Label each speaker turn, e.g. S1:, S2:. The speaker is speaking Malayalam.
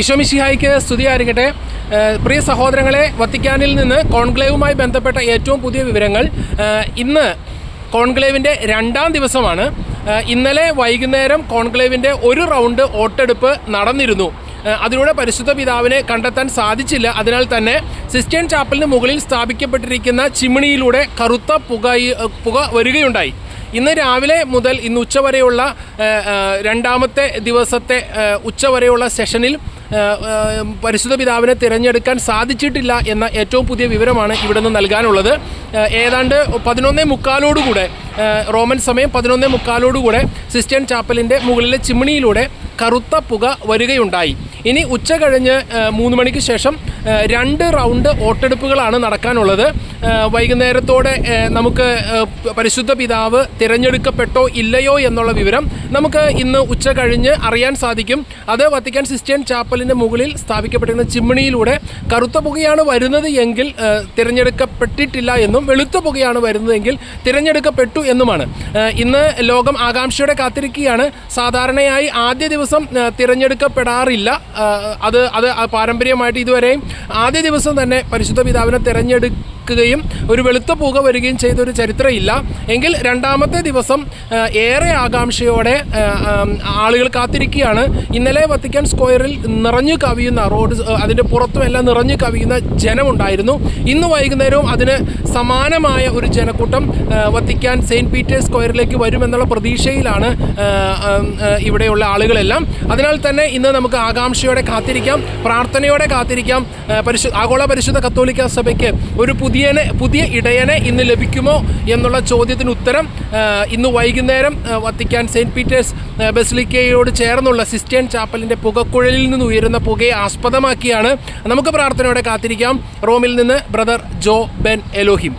S1: ഈശോമിഷിഹായിക്ക് സ്തുതിയായിരിക്കട്ടെ പ്രിയ സഹോദരങ്ങളെ വത്തിക്കാനിൽ നിന്ന് കോൺക്ലേവുമായി ബന്ധപ്പെട്ട ഏറ്റവും പുതിയ വിവരങ്ങൾ ഇന്ന് കോൺക്ലേവിന്റെ രണ്ടാം ദിവസമാണ്. ഇന്നലെ വൈകുന്നേരം കോൺക്ലേവിന്റെ ഒരു റൗണ്ട് വോട്ടെടുപ്പ് നടന്നിരുന്നു. അതിലൂടെ പരിശുദ്ധ പിതാവിനെ കണ്ടെത്താൻ സാധിച്ചില്ല. അതിനാൽ തന്നെ സിസ്റ്റേൻ ചാപ്പലിന് മുകളിൽ സ്ഥാപിക്കപ്പെട്ടിരിക്കുന്ന ചിമ്മിണിയിലൂടെ കറുത്ത പുക പുക വരികയുണ്ടായി. ഇന്ന് രാവിലെ മുതൽ ഇന്ന് ഉച്ചവരെയുള്ള രണ്ടാമത്തെ ദിവസത്തെ ഉച്ചവരെയുള്ള സെഷനിൽ പരിശുദ്ധ പിതാവിനെ തിരഞ്ഞെടുക്കാൻ സാധിച്ചിട്ടില്ല എന്ന ഏറ്റവും പുതിയ വിവരമാണ് ഇവിടെ നിന്ന് നൽകാനുള്ളത്. ഏതാണ്ട് പതിനൊന്നേ മുക്കാലോടുകൂടെ റോമൻ സമയം പതിനൊന്നേ മുക്കാലോടുകൂടെ സിസ്റ്റൻ ചാപ്പലിന്റെ മുകളിലെ ചിമ്മിണിയിലൂടെ കറുത്ത പുക വരികയുണ്ടായി. ഇനി ഉച്ച കഴിഞ്ഞ് മൂന്ന് മണിക്ക് ശേഷം രണ്ട് റൗണ്ട് വോട്ടെടുപ്പുകളാണ് നടക്കാനുള്ളത്. വൈകുന്നേരത്തോടെ നമുക്ക് പരിശുദ്ധ പിതാവ് തിരഞ്ഞെടുക്കപ്പെട്ടോ ഇല്ലയോ എന്നുള്ള വിവരം നമുക്ക് ഇന്ന് ഉച്ച കഴിഞ്ഞ് അറിയാൻ സാധിക്കും. അത് വത്തിക്കാൻ സിസ്റ്റേൻ ചാപ്പലിന്റെ മുകളിൽ സ്ഥാപിക്കപ്പെട്ടിരുന്ന ചിമ്മിണിയിലൂടെ കറുത്ത പുകയാണ് വരുന്നത് എങ്കിൽ തിരഞ്ഞെടുക്കപ്പെട്ടിട്ടില്ല എന്നും വെളുത്ത പുകയാണ് വരുന്നതെങ്കിൽ തിരഞ്ഞെടുക്കപ്പെട്ടു എന്നുമാണ്. ഇന്ന് ലോകം ആകാംക്ഷയോടെ കാത്തിരിക്കുകയാണ്. സാധാരണയായി ആദ്യ ദിവസം തിരഞ്ഞെടുക്കപ്പെടാറില്ല. അത് അത് പാരമ്പര്യമായിട്ട് ഇതുവരെയും ആദ്യ ദിവസം തന്നെ പരിശുദ്ധ പിതാവിനെ തിരഞ്ഞെടുക്കുകയും ഒരു വെളുത്ത പുക വരികയും ചെയ്തൊരു ചരിത്രമില്ല. എങ്കിൽ രണ്ടാമത്തെ ദിവസം ഏറെ ആകാംക്ഷയോടെ ആളുകൾ കാത്തിരിക്കുകയാണ്. ഇന്നലെ വത്തിക്കാൻ സ്ക്വയറിൽ നിറഞ്ഞു കവിയുന്ന റോഡ് അതിന്റെ പുറത്തും എല്ലാം നിറഞ്ഞു കവിയുന്ന ജനമുണ്ടായിരുന്നു. ഇന്ന് വൈകുന്നേരവും അതിന് സമാനമായ ഒരു ജനക്കൂട്ടം വത്തിക്കാൻ സെയിന്റ് പീറ്റേഴ്സ് സ്ക്വയറിലേക്ക് വരുമെന്നുള്ള പ്രതീക്ഷയിലാണ് ഇവിടെയുള്ള ആളുകളെല്ലാം. അതിനാൽ തന്നെ ഇന്ന് നമുക്ക് ആകാംക്ഷയോടെ കാത്തിരിക്കാം പ്രാർത്ഥനയോടെ കാത്തിരിക്കാം. പരിശു ആഗോള പരിശുദ്ധ കത്തോലിക്ക സഭയ്ക്ക് ഒരു പുതിയനെ പുതിയ ഇടയനെ ഇന്ന് ലഭിക്കുമോ എന്നുള്ള ചോദ്യത്തിന് ഉത്തരം ഇന്ന് വൈകുന്നേരം വത്തിക്കാൻ സെയിന്റ് പീറ്റേഴ്സ് ബസിലിക്കയോട് ചേർന്നുള്ള സിസ്റ്റേൺ ചാപ്പലിന്റെ പുകക്കുഴലിൽ നിന്ന് ഉയരുന്ന പുകയെ ആസ്പദമാക്കിയാണ്. നമുക്ക് പ്രാർത്ഥനയോടെ കാത്തിരിക്കാം. റോമിൽ നിന്ന് ബ്രദർ ജോ ബെൻ എലോഹിം.